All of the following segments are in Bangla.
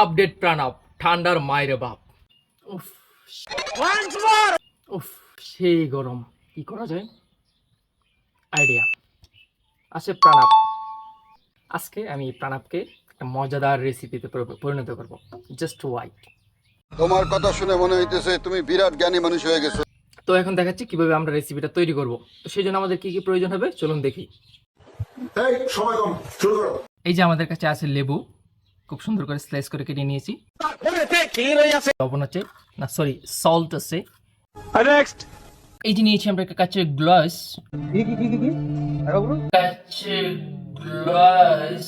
আপডেট প্রাণব ঠান্ডার মায়ের বাপ। উফ উফ সেই গরম। কি করা যায়? আইডিয়া। আছে প্রাণাপ। আজকে আমি প্রাণাপকে একটা মজাদার রেসিপিতে পরিণত করব। জাস্ট ওয়াইট তোমার কথা শুনে মনে হইতেছে তুমি বিরাট জ্ঞানী মানুষ হয়ে গেছো। তো এখন দেখাচ্ছি কীভাবে আমরা রেসিপিটা তৈরি করব। তো সেই জন্য আমাদের কি কি প্রয়োজন হবে? চলুন দেখি। এই সময় কম। শুরু করো। এই যে আমাদের কাছে আছে লেবু খুব সুন্দর করে স্লাইস করে কেটে নিয়েছি। লবণ আছে না সরি সল্ট আছে। এই যে নিয়েছি আমরা একটা কাঁচের গ্লাস। কাঁচের গ্লাস।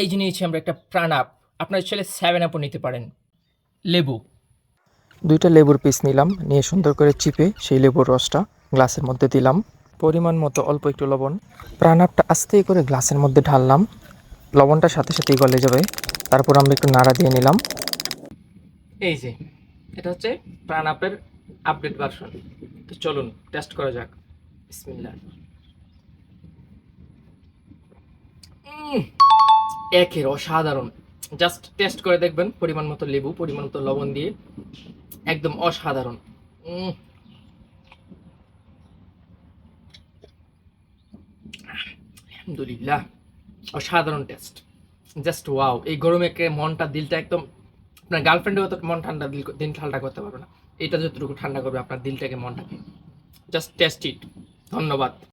এই যে নিয়েছি আমরা একটা প্রাণাপ। আপনার ছেলে সেভেন আপও নিতে পারেন। লেবু। দুইটা লেবুর পিস নিলাম নিয়ে সুন্দর করে চিপে সেই লেবুর রসটা গ্লাসের মধ্যে দিলাম। পরিমাণ মতো অল্প একটু লবণ। প্রাণাপটা আস্তে করে গ্লাসের মধ্যে ঢাললাম। লবণটা সাথে সাথেই গলে যাবে। তারপর আমরা একটু নাড়া দিয়ে নিলাম। এই যে, এটা হচ্ছে প্রাণাপের আপডেট ভার্সন তো চলুন টেস্ট করা যাক। একের অসাধারণ। জাস্ট টেস্ট করে দেখবেন, পরিমাণ মতো লেবু, পরিমাণ মতো লবণ দিয়ে। একদম অসাধারণ। আলহামদুলিল্লাহ। অসাধারণ টেস্ট। জাস্ট ওয়াও, এই গরমে মনটা, দিলটা একদম, আপনার গার্লফ্রেন্ডের হয়তো মন ঠান্ডা দিল, দিন ঠান্ডা করতে পারবে না। এটা যতটুকু ঠান্ডা করবে, আপনার দিলটাকে মনটাকে। Just test it. ধন্যবাদ।